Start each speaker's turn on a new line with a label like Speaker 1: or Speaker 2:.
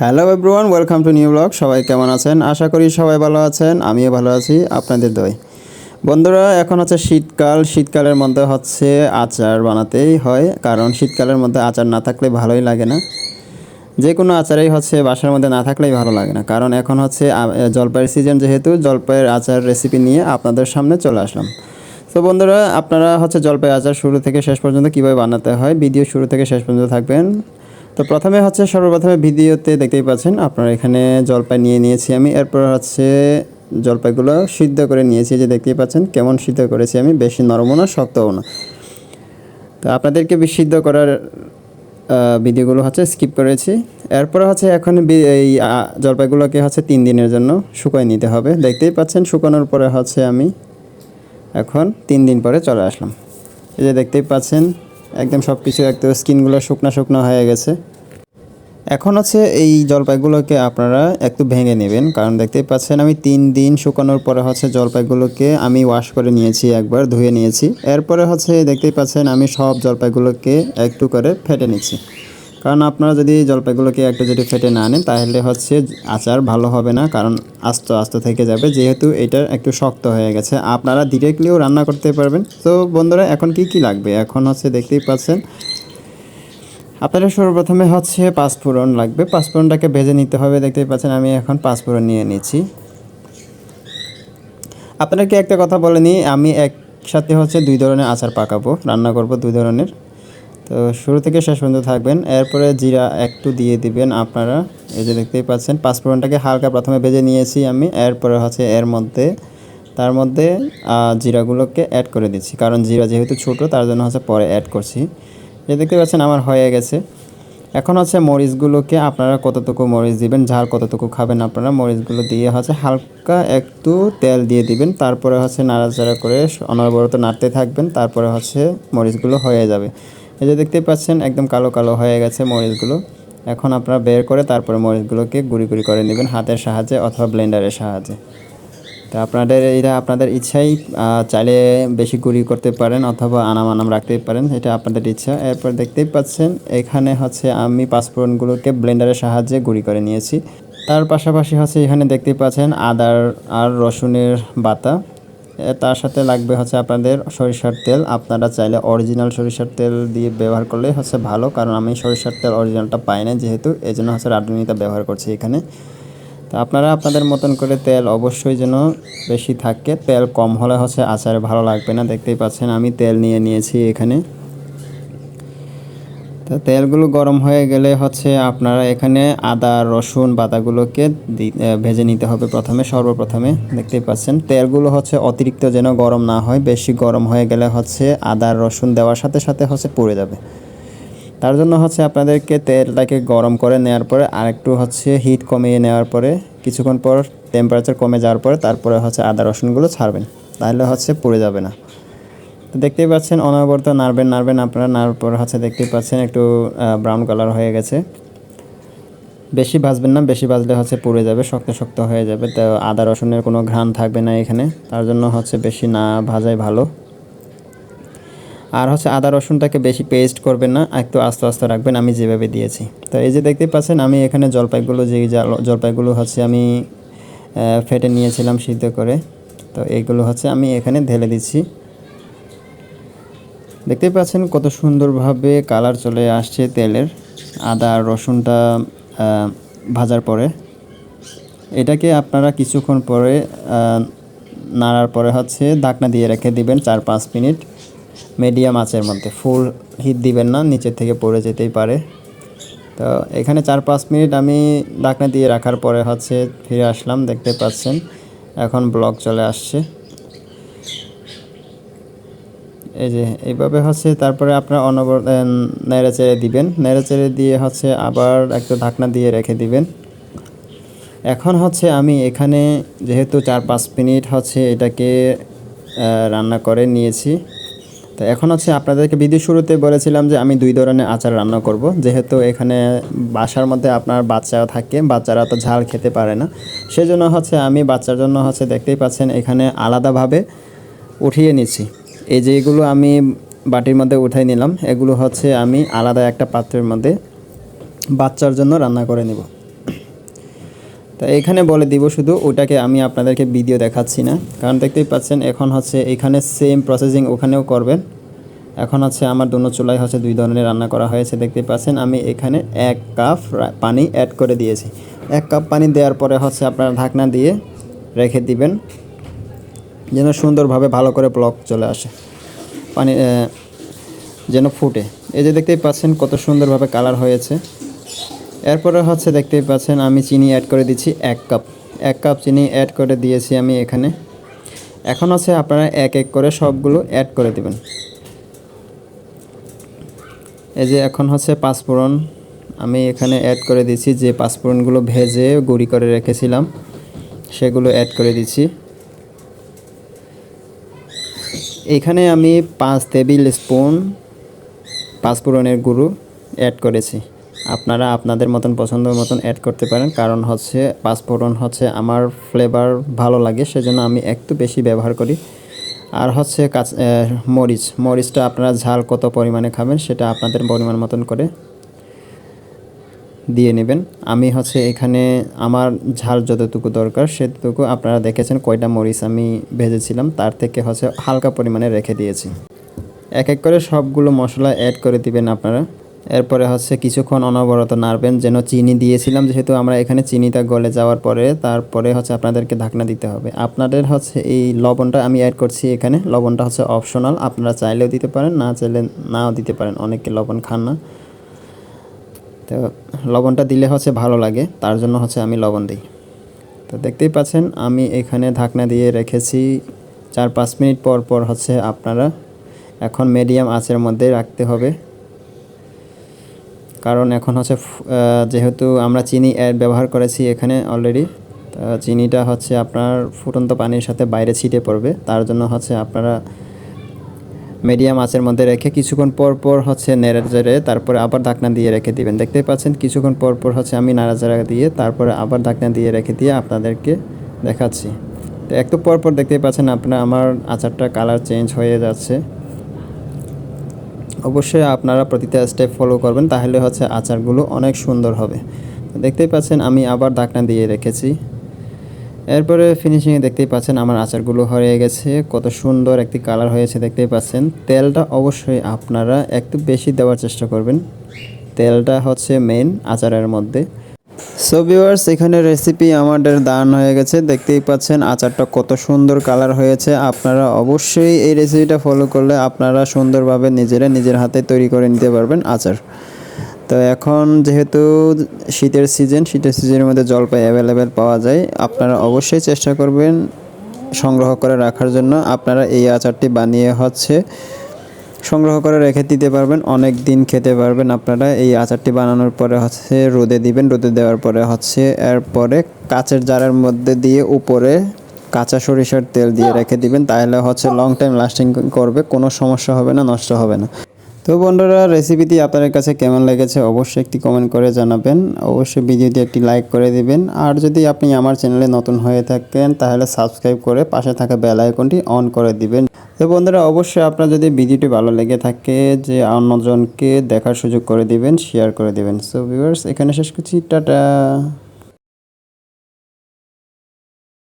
Speaker 1: Hello everyone welcome to new blog সবাই কেমন আছেন? আশা করি সবাই ভালো আছেন, আমিও ভালো আছি, আপনাদের দই বন্ধুরা, এখন হচ্ছে শীতকাল। শীতকালের মধ্যে হচ্ছে আচার বানাতেই হয়, কারণ শীতকালের মধ্যে আচার না থাকলে ভালোই লাগে না। যে কোনো আচারেই হচ্ছে বাসার মধ্যে না থাকলেই ভালো লাগে না। কারণ এখন হচ্ছে জলপাইয়ের সিজন যেহেতু, জলপাইয়ের আচার রেসিপি নিয়ে আপনাদের সামনে চলে আসলাম। তো বন্ধুরা, আপনারা হচ্ছে জলপাই আচার শুরু থেকে শেষ পর্যন্ত কীভাবে বানাতে হয় ভিডিও শুরু থেকে শেষ পর্যন্ত থাকবেন। তো প্রথমে হচ্ছে সর্বপ্রথমে ভিডিওতে দেখতেই পাচ্ছেন, আপনারা এখানে জলপাই নিয়ে নিয়েছি আমি। এরপর হচ্ছে জলপাইগুলো সিদ্ধ করে নিয়েছি যে দেখতেই পাচ্ছেন কেমন সিদ্ধ করেছি আমি, বেশি নরমও না, শক্তও না। তো আপনাদেরকে বিশুদ্ধ করার ভিডিওগুলো হচ্ছে স্কিপ করেছি। এরপর হচ্ছে এখন এই জলপাইগুলোকে হচ্ছে তিন দিনের জন্য শুকাই নিতে হবে। দেখতেই পাচ্ছেন শুকানোর পরে হচ্ছে আমি এখন তিন দিন পরে চলে আসলাম। এই যে দেখতেই পাচ্ছেন একদম সব কিছু একদম স্কিনগুলো শুকনো শুকনো হয়ে গেছে। এখন হচ্ছে এই জলপাইগুলোকে আপনারা একটু ভেঙে নেবেন, কারণ দেখতেই পাচ্ছেন আমি তিন দিন শুকানোর পরে হচ্ছে জলপাইগুলোকে আমি ওয়াশ করে নিয়েছি, একবার ধুয়ে নিয়েছি। এরপরে হচ্ছে দেখতেই পাচ্ছেন আমি সব জলপাইগুলোকে একটু করে ফেটে নিচ্ছি। কারণ আপনারা যদি জলপাইগুলোকে একটু যদি ফেটে না আনেন, তাহলে হচ্ছে আচার ভালো হবে না, কারণ আস্তে আস্তে থেকে যাবে, যেহেতু এটা একটু শক্ত হয়ে গেছে। আপনারা ডিরেক্টলিও রান্না করতে পারবেন। তো বন্ধুরা, এখন কি কি লাগবে? এখন হচ্ছে দেখতেই পাচ্ছেন, আপনাদের সর্বপ্রথমে হচ্ছে পাঁচফোড়ন লাগবে। পাঁচফোড়নটাকে ভেজে নিতে হবে, দেখতেই পাচ্ছেন আমি এখন পাঁচফোড়ন নিয়ে নিচ্ছি। আপনাকে একটা কথা বলে নিই, আমি একসাথে হচ্ছে দুই ধরনের আচার পাকাবো, রান্না করব দুই ধরনের। তো শুরু থেকে শেষ পর্যন্ত থাকবেন। এরপরে জিরা একটু দিয়ে দিবেন আপনারা। এই যে দেখতেই পাচ্ছেন, পাঁচফোড়নটাকে হালকা প্রথমে ভেজে নিয়েছি আমি। এরপরে হচ্ছে এর মধ্যে, তার মধ্যে জিরাগুলোকে অ্যাড করে দিচ্ছি। কারণ জিরা যেহেতু ছোট, তার জন্য হচ্ছে পরে অ্যাড করছি। এই দেখতে পাচ্ছেন, আমার হয়ে গেছে। এখন হচ্ছে মরিচগুলোকে আপনারা কতটুকু মরিচ দিবেন, ঝাল কতটুকু খাবেন আপনারা, মরিচগুলো দিয়ে হচ্ছে হালকা একটু তেল দিয়ে দিবেন। তারপরে হচ্ছে নাড়াচাড়া করে অনবরত নাড়তে থাকবেন। তারপরে হচ্ছে মরিচগুলো হয়ে যাবে। এই যে দেখতেই পাচ্ছেন, একদম কালো কালো হয়ে গেছে মরিচগুলো। এখন আপনারা বের করে তারপরে মরিচগুলোকে গুঁড়ি গুঁড়ি করে নেবেন হাতের সাহায্যে অথবা ব্লেন্ডারের সাহায্যে। তো আপনাদের এটা আপনাদের ইচ্ছাই চাইলে বেশি গুঁড়ি করতে পারেন অথবা আনাম আনাম রাখতেই পারেন, এটা আপনাদের ইচ্ছা। এরপর দেখতেই পাচ্ছেন, এখানে হচ্ছে আমি পাঁচফোড়নগুলোকে ব্লেন্ডারের সাহায্যে গুঁড়ি করে নিয়েছি। তার পাশাপাশি হচ্ছে এখানে দেখতেই পাচ্ছেন আদার আর রসুনের বাতা। তার সাথে লাগবে হচ্ছে আপনাদের সরিষার তেল। আপনারা চাইলে অরিজিনাল সরিষার তেল দিয়ে ব্যবহার করলে হচ্ছে ভালো, কারণ আমি সরিষার তেল অরিজিনালটা পাই না যেহেতু এই জন্য হচ্ছে রাঁধুনিটা ব্যবহার করছি এখানে। তো আপনারা আপনাদের মতন করে তেল অবশ্যই যেন বেশি থাকে। তেল কম হলে হচ্ছে আচারে ভালো লাগবে না, দেখতেই পাচ্ছেন। আমি তেল নিয়ে নিয়েছি এখানে। তো তেলগুলো গরম হয়ে গেলে হচ্ছে আপনারা এখানে আদা, রসুন বাদাগুলোকে ভেজে নিতে হবে প্রথমে, সর্বপ্রথমে। দেখতেই পাচ্ছেন, তেলগুলো হচ্ছে অতিরিক্ত যেন গরম না হয়, বেশি গরম হয়ে গেলে হচ্ছে আদা, রসুন দেওয়ার সাথে সাথে হচ্ছে পুড়ে যাবে। তার জন্য হচ্ছে আপনাদেরকে তেলটাকে গরম করে নেওয়ার পরে আরেকটু হচ্ছে হিট কমিয়ে নেওয়ার পরে, কিছুক্ষণ পর টেম্পারেচার কমে যাওয়ার পরে তারপরে হচ্ছে আদা, রসুনগুলো ছাড়বেন। তাহলে হচ্ছে পুড়ে যাবে না। তো দেখতেই পাচ্ছেন, অনবরত নাড়বেন নাড়বেন আপনারা নাড়ার পর হচ্ছে দেখতেই পাচ্ছেন একটু ব্রাউন কালার হয়ে গেছে। বেশি ভাজবেন না, বেশি ভাজলে হচ্ছে পুড়ে যাবে, শক্ত শক্ত হয়ে যাবে। তো আদা, রসুনের কোনো ঘ্রাণ থাকবে না এখানে, তার জন্য হচ্ছে বেশি না ভাজাই ভালো। আর হচ্ছে আদা, রসুনটাকে বেশি পেস্ট করবেন না, একটু আস্তে আস্তে রাখবেন, আমি যেভাবে দিয়েছি। তো এই যে দেখতেই পাচ্ছেন, আমি এখানে জলপাইগুলো, যে জলপাইগুলো হচ্ছে আমি ফেটে নিয়েছিলাম সিদ্ধ করে, তো এইগুলো হচ্ছে আমি এখানে ঢেলে দিচ্ছি। দেখতেই পাচ্ছেন কত সুন্দরভাবে কালার চলে আসছে তেলের। আদা, রসুনটা ভাজার পরে। এটাকে আপনারা কিছুক্ষণ পরে নাড়ার পরে হচ্ছে ঢাকনা দিয়ে রেখে দিবেন চার পাঁচ মিনিট। মিডিয়াম আঁচের মধ্যে। ফুল হিট দিবেন না, নিচের থেকে পড়ে যেতেই পারে। তো এখানে চার পাঁচ মিনিট আমি ঢাকনা দিয়ে রাখার পরে হচ্ছে ফিরে আসলাম, দেখতে পাচ্ছেন। এখন ব্লক চলে আসছে। এই যে, এইভাবে হচ্ছে তারপরে আপনার অনবর নেড়ে চেড়ে দিবেন। নেড়ে চেড়ে দিয়ে হচ্ছে আবার একটা ঢাকনা দিয়ে রেখে দিবেন। এখন হচ্ছে আমি এখানে যেহেতু চার পাঁচ মিনিট হচ্ছে এটাকে রান্না করে নিয়েছি। তো এখন হচ্ছে আপনাদেরকে ভিডিও শুরুতে বলেছিলাম যে আমি দুই ধরনের আচার রান্না করব। যেহেতু এখানে বাসার মধ্যে আপনার বাচ্চারা থাকে, বাচ্চারা তো ঝাল খেতে পারে না। সেজন্য হচ্ছে আমি বাচ্চার জন্য হচ্ছে দেখতেই পাচ্ছেন এখানে আলাদাভাবে উঠিয়ে নিচ্ছি। এই যে এগুলো আমি বাটির মধ্যে উঠাই নিলাম, এগুলো হচ্ছে আমি আলাদা একটা পাত্রের মধ্যে বাচ্চার জন্য রান্না করে নিব। তো এখানে বলে দিব শুধু ওটাকে আমি আপনাদেরকে ভিডিও দেখাচ্ছি না, কারণ দেখতেই পাচ্ছেন এখন হচ্ছে এখানে সেম প্রসেসিং ওখানেও করবেন। এখন হচ্ছে আমার দুনো চুলায় হচ্ছে দুই ধরনের রান্না করা হয়েছে, দেখতেই পাচ্ছেন আমি এখানে এক কাপ পানি অ্যাড করে দিয়েছি। এক কাপ পানি দেওয়ার পরে হচ্ছে আপনারা ঢাকনা দিয়ে রেখে দিবেন। যেন সুন্দরভাবে ভালো করে ব্লক চলে আসে। পানি যেন ফুটে। এই যে দেখতেই পাচ্ছেন কত সুন্দরভাবে কালার হয়েছে। এরপরে হচ্ছে দেখতেই পাচ্ছেন আমি চিনি অ্যাড করে দিচ্ছি এক কাপ এক কাপ চিনি অ্যাড করে দিয়েছি আমি এখানে। এখন হচ্ছে আপনারা এক এক করে সবগুলো অ্যাড করে দেবেন। এই যে এখন হচ্ছে পাঁচফোড়ন আমি এখানে অ্যাড করে দিচ্ছি যে পাঁচফোড়নগুলো ভেজে গুঁড়ি করে রেখেছিলাম, সেগুলো অ্যাড করে দিচ্ছি। এখানে আমি পাঁচ টেবিল স্পুন পাঁচফোড়নের গুঁড়ো অ্যাড করেছি। আপনারা আপনাদের মতন পছন্দ মতন অ্যাড করতে পারেন, কারণ হচ্ছে পাঁচফোড়ন হচ্ছে আমার ফ্লেভার ভালো লাগে, সেজন্য আমি একটু বেশি ব্যবহার করি। আর হচ্ছে কাঁচ মরিচ। মরিচটা আপনারা ঝাল কত পরিমাণে খাবেন সেটা আপনাদের পরিমাণ মতন করে দিয়ে নেবেন। আমি হচ্ছে এখানে আমার ঝাল যতটুকু দরকার সেটুকু আপনারা দেখেছেন কয়টা মরিচ আমি ভেজেছিলাম, তার থেকে হচ্ছে হালকা পরিমাণে রেখে দিয়েছি। এক এক করে সবগুলো মশলা অ্যাড করে দিবেন আপনারা। এরপরে হচ্ছে কিছুক্ষণ অনবরত নাড়বেন, যেন চিনি দিয়েছিলাম, যেহেতু আমরা এখানে চিনিটা গলে যাওয়ার পরে তারপরে হচ্ছে আপনাদেরকে ঢাকনা দিতে হবে। আপনাদের হচ্ছে এই লবণটা আমি অ্যাড করছি এখানে। লবণটা হচ্ছে অপশনাল আপনারা চাইলেও দিতে পারেন, না চাইলে নাও দিতে পারেন, অনেকে লবণ খান না। তো লবণটা দিলে হচ্ছে ভালো লাগে, তার জন্য হচ্ছে আমি লবণ দিই। তো দেখতেই পাচ্ছেন, আমি এখানে ঢাকনা দিয়ে রেখেছি, চার পাঁচ মিনিট পর পর হচ্ছে আপনারা এখন মিডিয়াম আঁচের মধ্যে রাখতে হবে। কারণ এখন হচ্ছে যেহেতু আমরা চিনি ব্যবহার করেছি এখানে অলরেডি চিনিটা হচ্ছে আপনার ফুটন্ত পানির সাথে বাইরে ছিটে পড়বে, তার জন্য হচ্ছে আপনারা মিডিয়াম আঁচের মধ্যে রেখে কিছুক্ষণ পর পর হচ্ছে নেড়ে তারপরে আবার ঢাকনা দিয়ে রেখে দিবেন। দেখতেই পাচ্ছেন, কিছুক্ষণ পর পর হচ্ছে আমি নাড়াচাড়া দিয়ে তারপরে আবার ঢাকনা দিয়ে রেখে দিয়ে আপনাদেরকে দেখাচ্ছি। তো একটু পর পর দেখতেই পাচ্ছেন আপনার, আমার আচারটা কালার চেঞ্জ হয়ে যাচ্ছে। অবশ্যই আপনারা প্রতিটা স্টেপ ফলো করবেন, তাহলে হচ্ছে আচারগুলো অনেক সুন্দর হবে। দেখতেই পাচ্ছেন, আমি আবার ঢাকনা দিয়ে রেখেছি। এরপরে ফিনিশিংয়ে দেখতেই পাচ্ছেন আমার আচারগুলো হয়ে গেছে। কত সুন্দর একটি কালার হয়েছে দেখতেই পাচ্ছেন। তেলটা অবশ্যই আপনারা একটু বেশি দেওয়ার চেষ্টা করবেন। তেলটা হচ্ছে মেন আচারের মধ্যে। সো ভিউয়ার্স এখানে রেসিপি আমাদের দান হয়ে গেছে। দেখতেই পাচ্ছেন আচারটা কত সুন্দর কালার হয়েছে। আপনারা অবশ্যই এই রেসিপিটা ফলো করলে আপনারা সুন্দরভাবে নিজেরা নিজের হাতে তৈরি করে নিতে পারবেন আচার। তো এখন যেহেতু শীতের সিজন শীতের সিজনের মধ্যে জলপাই অ্যাভেলেবেল পাওয়া যায়, আপনারা অবশ্যই চেষ্টা করবেন সংগ্রহ করে রাখার জন্য। আপনারা এই আচারটি বানিয়ে হচ্ছে সংগ্রহ করে রেখে দিতে পারবেন, অনেক দিন খেতে পারবেন আপনারা। এই আচারটি বানানোর পরে হচ্ছে রোদে দিবেন, রোদে দেওয়ার পরে হচ্ছে এরপরে কাচের জারের মধ্যে দিয়ে উপরে কাঁচা সরিষার তেল দিয়ে রেখে দিবেন, তাহলে হচ্ছে লং টাইম লাস্টিং করবে, কোনো সমস্যা হবে না, নষ্ট হবে না। তো বন্ধুরা রেসিপিটি আপনাদের কাছে কেমন লেগেছে অবশ্যই একটি কমেন্ট করে জানাবেন। অবশ্যই ভিডিওটি একটি লাইক করে দিবেন। আর যদি আপনি আমার চ্যানেলে নতুন হয়ে থাকেন, তাহলে সাবস্ক্রাইব করে পাশে থাকা বেল আইকনটি অন করে দিবেন। তো বন্ধুরা, অবশ্যই আপনার যদি ভিডিওটি ভালো লেগে থাকে, যে অন্যজনকে দেখার সুযোগ করে দিবেন শেয়ার করে দিবেন। সো ভিউয়ার্স এখানে শেষ করছি। টাটা!